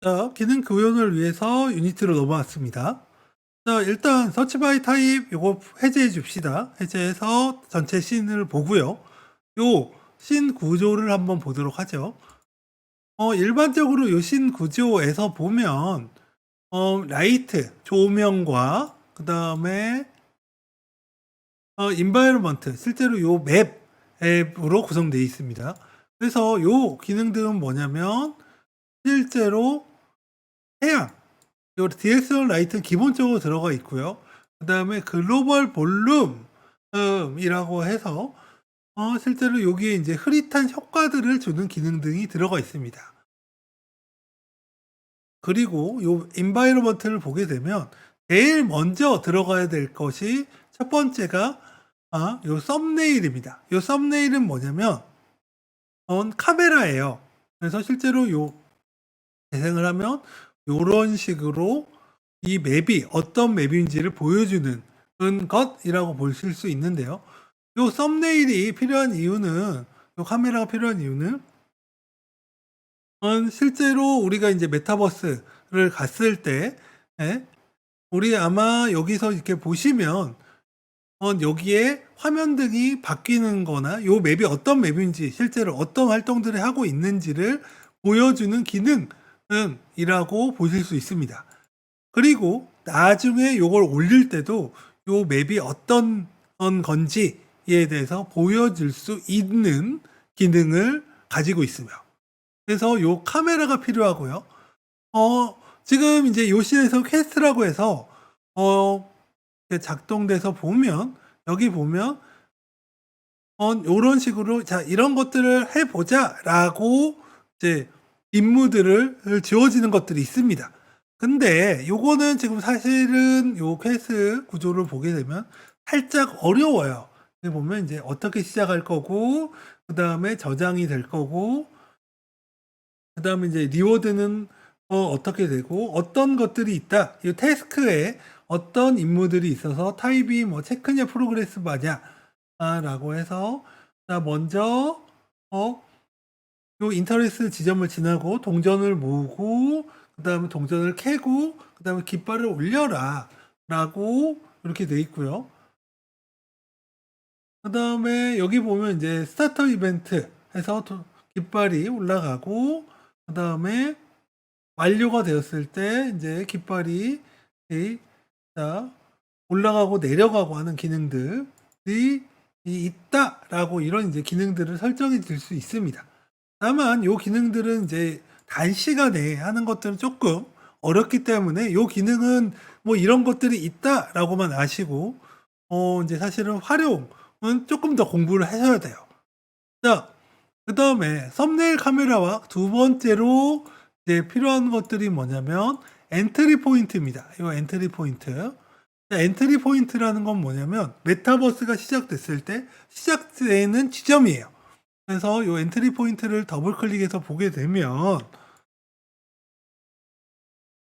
자, 기능 구현을 위해서 유니티로 넘어왔습니다. 자, 일단 서치 바이 타입 요거 해제해 줍시다. 해제해서 전체 씬을 보고요. 요 씬 구조를 한번 보도록 하죠. 어, 일반적으로 요 씬 구조에서 보면 어, 라이트, 조명과 그 다음에 어, 인바이러먼트, 실제로 요 맵 앱으로 구성되어 있습니다. 그래서 요 기능들은 뭐냐면 실제로 해양, 요 디렉션 라이트는 기본적으로 들어가 있고요. 그 다음에 글로벌 볼륨이라고 해서 어, 실제로 여기에 이제 흐릿한 효과들을 주는 기능 등이 들어가 있습니다. 그리고 요 인바이러먼트를 보게 되면 제일 먼저 들어가야 될 것이 첫 번째가 아, 요 썸네일입니다. 요 썸네일은 뭐냐면 어, 카메라예요. 그래서 실제로 요 재생을 하면 요런 식으로 이 맵이 어떤 맵인지를 보여주는 것이라고 보실 수 있는데요. 요 썸네일이 필요한 이유는 요 카메라가 필요한 이유는 어, 실제로 우리가 이제 메타버스를 갔을 때 예, 우리 아마 여기서 이렇게 보시면 어, 여기에 화면 등이 바뀌는 거나 요 맵이 어떤 맵인지 실제로 어떤 활동들을 하고 있는지를 보여주는 기능 이라고 보실 수 있습니다. 그리고 나중에 요걸 올릴 때도 요 맵이 어떤 건지에 대해서 보여줄 수 있는 기능을 가지고 있으며 그래서 요 카메라가 필요하고요. 어, 지금 이제 요 씬에서 퀘스트라고 해서 어, 작동돼서 보면 여기 보면 어, 요런 식으로 자 이런 것들을 해보자라고 이제 임무들을 지워지는 것들이 있습니다. 근데 요거는 지금 사실은 요 퀘스트 구조를 보게 되면 살짝 어려워요. 보면 이제 어떻게 시작할 거고 그 다음에 저장이 될 거고 그 다음에 이제 리워드는 어, 떻게 되고 어떤 것들이 있다. 이 태스크에 어떤 임무들이 있어서 타입이 뭐 체크냐 프로그레스 바냐 아, 라고 해서 자 먼저 어, 요 인터레스 지점을 지나고 동전을 모으고 그 다음에 동전을 캐고 그 다음에 깃발을 올려라 라고 이렇게 돼 있고요. 그 다음에 여기 보면 이제 스타터 이벤트 해서 도- 깃발이 올라가고 그 다음에 완료가 되었을 때 이제 깃발이 올라가고 내려가고 하는 기능들이 이- 있다라고 이런 이제 기능들을 설정해 줄 수 있습니다. 다만 요 기능들은 이제 단시간에 하는 것들은 조금 어렵기 때문에 요 기능은 뭐 이런 것들이 있다라고만 아시고 어 이제 사실은 활용은 조금 더 공부를 하셔야 돼요. 자, 그 다음에 썸네일 카메라와 두 번째로 이제 필요한 것들이 뭐냐면 엔트리 포인트입니다. 이 엔트리 포인트. 자, 엔트리 포인트라는 건 뭐냐면 메타버스가 시작됐을 때 시작되는 지점이에요. 그래서 이 엔트리 포인트를 더블 클릭해서 보게 되면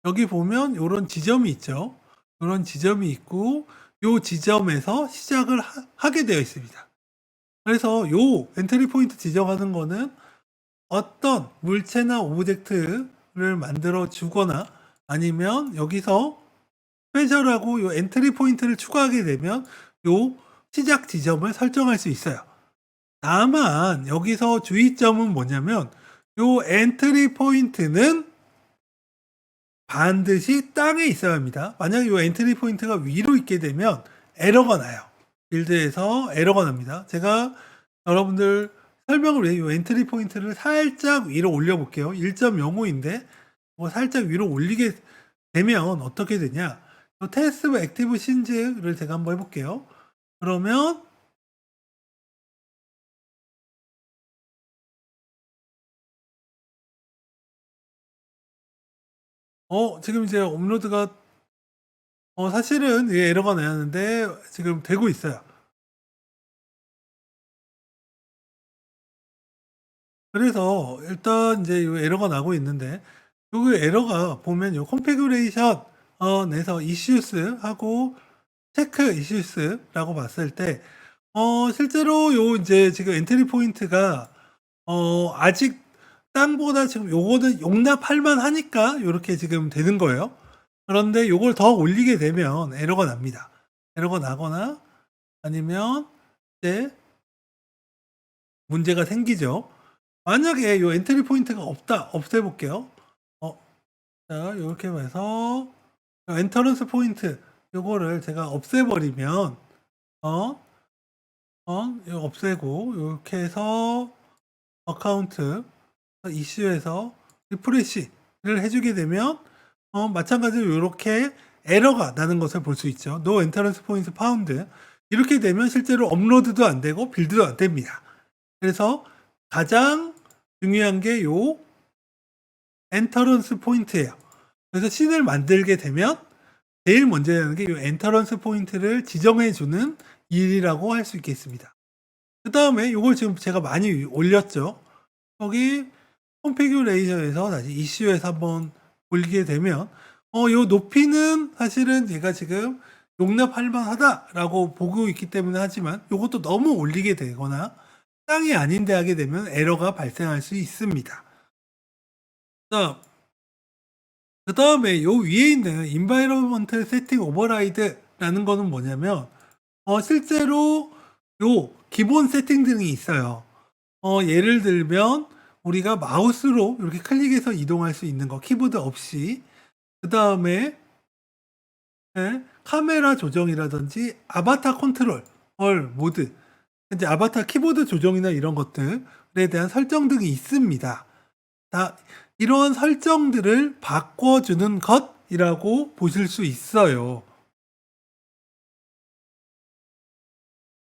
여기 보면 이런 지점이 있죠. 이런 지점이 있고 이 지점에서 시작을 하, 게 되어 있습니다. 그래서 요 엔트리 포인트 지정하는 거는 어떤 물체나 오브젝트를 만들어 주거나 아니면 여기서 스페셜하고 요 엔트리 포인트를 추가하게 되면 요 시작 지점을 설정할 수 있어요. 다만 여기서 주의점은 뭐냐면 요 엔트리 포인트는 반드시 땅에 있어야 합니다. 만약 요 엔트리 포인트가 위로 있게 되면 에러가 나요. 빌드에서 에러가 납니다. 제가 여러분들 설명을 위해 요 엔트리 포인트를 살짝 위로 올려 볼게요. 1.05인데 뭐 살짝 위로 올리게 되면 어떻게 되냐? 요 테스트 액티브 신즈를 제가 한번 해볼게요. 그러면 어 지금 이제 업로드가 어 사실은 이게 에러가 나는데 지금 되고 있어요. 그래서 일단 이제 요 에러가 나고 있는데 요그 에러가 보면 요 컨피그레이션 어 내서 이슈스 하고 체크 이슈스라고 봤을 때 어 실제로 요 이제 지금 엔트리 포인트가 어 아직 땅보다 지금 요거는 용납할 만하니까 요렇게 지금 되는 거예요. 그런데 요걸 더 올리게 되면 에러가 납니다. 에러가 나거나 아니면 이제 문제가 생기죠. 만약에 요 엔트리 포인트가 없다 없애볼게요. 어, 자 이렇게 해서 엔터런스 포인트 요거를 제가 없애버리면 어, 어, 없애고 이렇게 해서 어카운트 이슈에서 리프레시를 해주게 되면 어, 마찬가지로 이렇게 에러가 나는 것을 볼 수 있죠. No entrance point found. 이렇게 되면 실제로 업로드도 안 되고 빌드도 안 됩니다. 그래서 가장 중요한 게 요 엔터런스 포인트예요. 그래서 씬을 만들게 되면 제일 먼저 하는 게 요 엔터런스 포인트를 지정해 주는 일이라고 할 수 있겠습니다. 그 다음에 요걸 지금 제가 많이 올렸죠. 거기 콘피규레이션에서 다시 이슈에서 한번 올리게 되면 어, 요 높이는 사실은 제가 지금 용납할 만하다라고 보고 있기 때문에 하지만 요것도 너무 올리게 되거나 땅이 아닌데 하게 되면 에러가 발생할 수 있습니다. 자, 그 다음에 요 위에 있는 environment setting override라는 거는 뭐냐면 어, 실제로 요 기본 세팅들이 있어요. 어, 예를 들면 우리가 마우스로 이렇게 클릭해서 이동할 수 있는 거 키보드 없이 그 다음에 예, 카메라 조정이라든지 아바타 컨트롤 모드 이제 아바타 키보드 조정이나 이런 것들에 대한 설정 등이 있습니다. 다 이러한 설정들을 바꿔주는 것이라고 보실 수 있어요.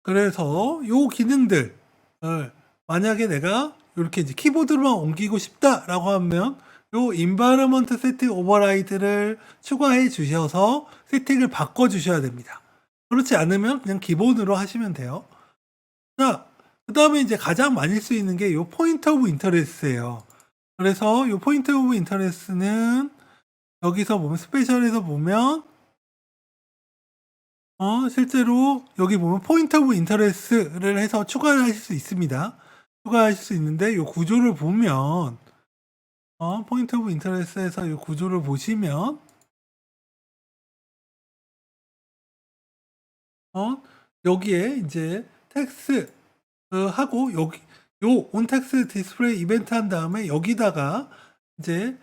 그래서 요 기능들 을 만약에 내가 이렇게 이제 키보드로만 옮기고 싶다라고 하면 요 environment setting override를 추가해 주셔서 세팅을 바꿔 주셔야 됩니다. 그렇지 않으면 그냥 기본으로 하시면 돼요. 자, 그 다음에 이제 가장 많이 쓰이는 게 요 포인트 오브 인터레스트예요. 그래서 요 포인트 오브 인터레스트는 여기서 보면 스페셜에서 보면 어, 실제로 여기 보면 포인트 오브 인터레스트를 해서 추가를 하실 수 있습니다. 추가하실 수 있는데 이 구조를 보면 어, 포인트 오브 인터레스트에서 이 구조를 보시면 어, 여기에 이제 텍스트 어, 하고 여기 요 온텍스트 디스플레이 이벤트 한 다음에 여기다가 이제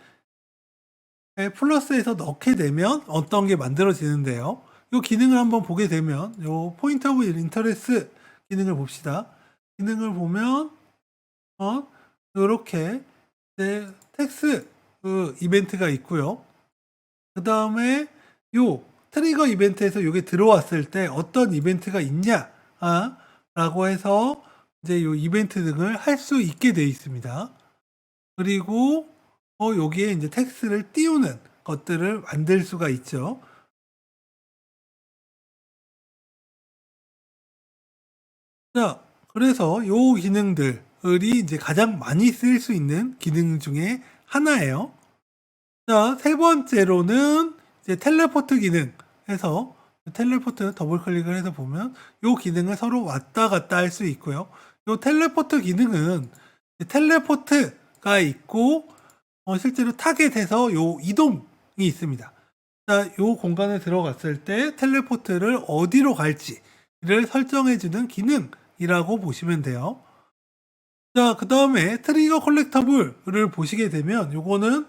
에, 플러스에서 넣게 되면 어떤 게 만들어지는데요. 이 기능을 한번 보게 되면 요 포인트 오브 인터레스 기능을 봅시다. 기능을 보면 어 이렇게 이제 텍스 그 이벤트가 있고요. 그 다음에 요 트리거 이벤트에서 이게 들어왔을 때 어떤 이벤트가 있냐 아, 라고 해서 이제 요 이벤트 등을 할 수 있게 되어 있습니다. 그리고 어 여기에 이제 텍스를 띄우는 것들을 만들 수가 있죠. 자, 그래서 요 기능들 이 이제 가장 많이 쓰일 수 있는 기능 중에 하나예요. 자, 세 번째로는 이제 텔레포트 기능 해서 텔레포트 더블 클릭을 해서 보면 요 기능을 서로 왔다 갔다 할 수 있고요. 요 텔레포트 기능은 텔레포트가 있고 어, 실제로 타겟에서 요 이동이 있습니다. 자, 요 공간에 들어갔을 때 텔레포트를 어디로 갈지를 설정해주는 기능이라고 보시면 돼요. 자, 그 다음에 트리거 컬렉터블을 보시게 되면 요거는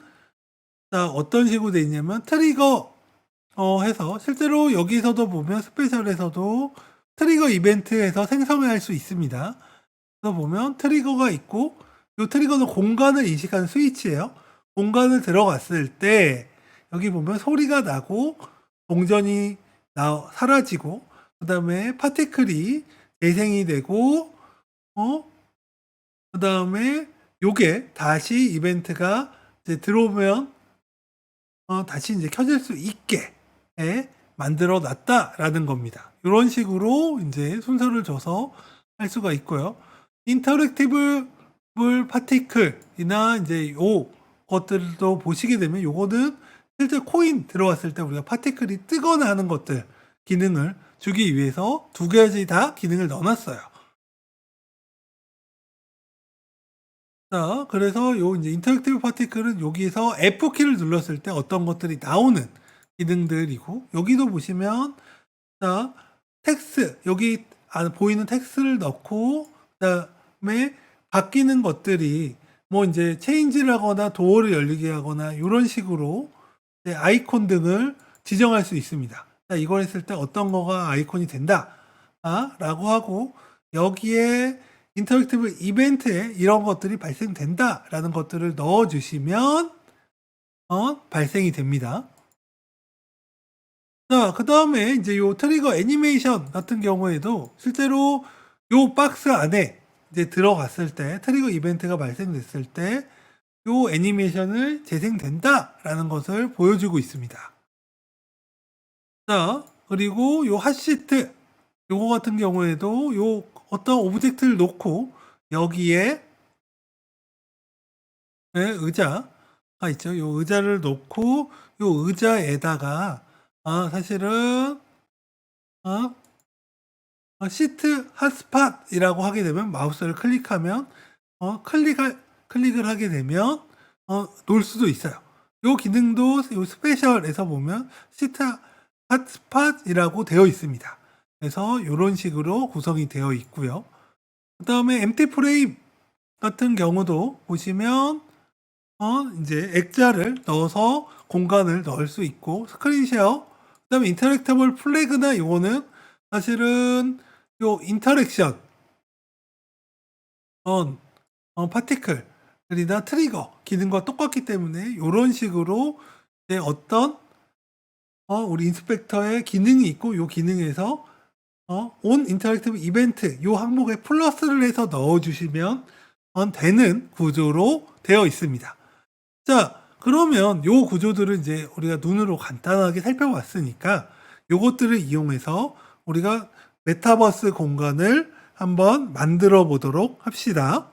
자, 어떤 식으로 되어 있냐면 트리거 어, 해서 실제로 여기서도 보면 스페셜에서도 트리거 이벤트에서 생성을 할수 있습니다. 그래서 보면 트리거가 있고 이 트리거는 공간을 인식하는 스위치예요. 공간을 들어갔을 때 여기 보면 소리가 나고 동전이 나, 사라지고 그 다음에 파티클이 재생이 되고 어? 그 다음에 요게 다시 이벤트가 이제 들어오면 어, 다시 이제 켜질 수 있게 예, 만들어 놨다라는 겁니다. 이런 식으로 이제 순서를 줘서 할 수가 있고요. 인터랙티브 물 파티클이나 이제 요 것들도 보시게 되면 요거는 실제 코인 들어왔을 때 우리가 파티클이 뜨거나 하는 것들 기능을 주기 위해서 두 가지 다 기능을 넣어놨어요. 자, 그래서 요 이제 인터랙티브 파티클은 여기서 F키를 눌렀을 때 어떤 것들이 나오는 기능들이고 여기도 보시면 자, 텍스 여기 안 보이는 텍스를 넣고 그다음에 바뀌는 것들이 뭐 이제 체인지를 하거나 도어를 열리게 하거나 이런 식으로 이제 아이콘 등을 지정할 수 있습니다. 자, 이걸 했을 때 어떤 거가 아이콘이 된다. 아, 라고 하고 여기에 인터랙티브 이벤트에 이런 것들이 발생된다라는 것들을 넣어 주시면 어, 발생이 됩니다. 자, 그 다음에 이제 요 트리거 애니메이션 같은 경우에도 실제로 요 박스 안에 이제 들어갔을 때 트리거 이벤트가 발생됐을 때 요 애니메이션을 재생된다라는 것을 보여주고 있습니다. 자, 그리고 요 핫시트 요거 같은 경우에도 요 어떤 오브젝트를 놓고 여기에 네, 의자가 있죠. 요 의자를 놓고 요 의자에다가 아, 사실은 어, 어, 시트 핫스팟이라고 하게 되면 마우스를 클릭하면 어, 클릭할 클릭을 하게 되면 어, 놓을 수도 있어요. 요 기능도 요 스페셜에서 보면 시트 핫스팟이라고 되어 있습니다. 그래서 이런 식으로 구성이 되어 있고요. 그 다음에 MT 프레임 같은 경우도 보시면 어 이제 액자를 넣어서 공간을 넣을 수 있고 스크린 쉐어 그 다음에 인터랙터블 플래그나 이거는 사실은 요 인터랙션 어, 어 파티클이나 트리거 기능과 똑같기 때문에 이런 식으로 이제 어떤 어, 우리 인스펙터의 기능이 있고 요 기능에서 어, 온 인터랙티브 이벤트 요 항목에 플러스를 해서 넣어주시면 어, 되는 구조로 되어 있습니다. 자, 그러면 요 구조들을 이제 우리가 눈으로 간단하게 살펴봤으니까 요것들을 이용해서 우리가 메타버스 공간을 한번 만들어 보도록 합시다.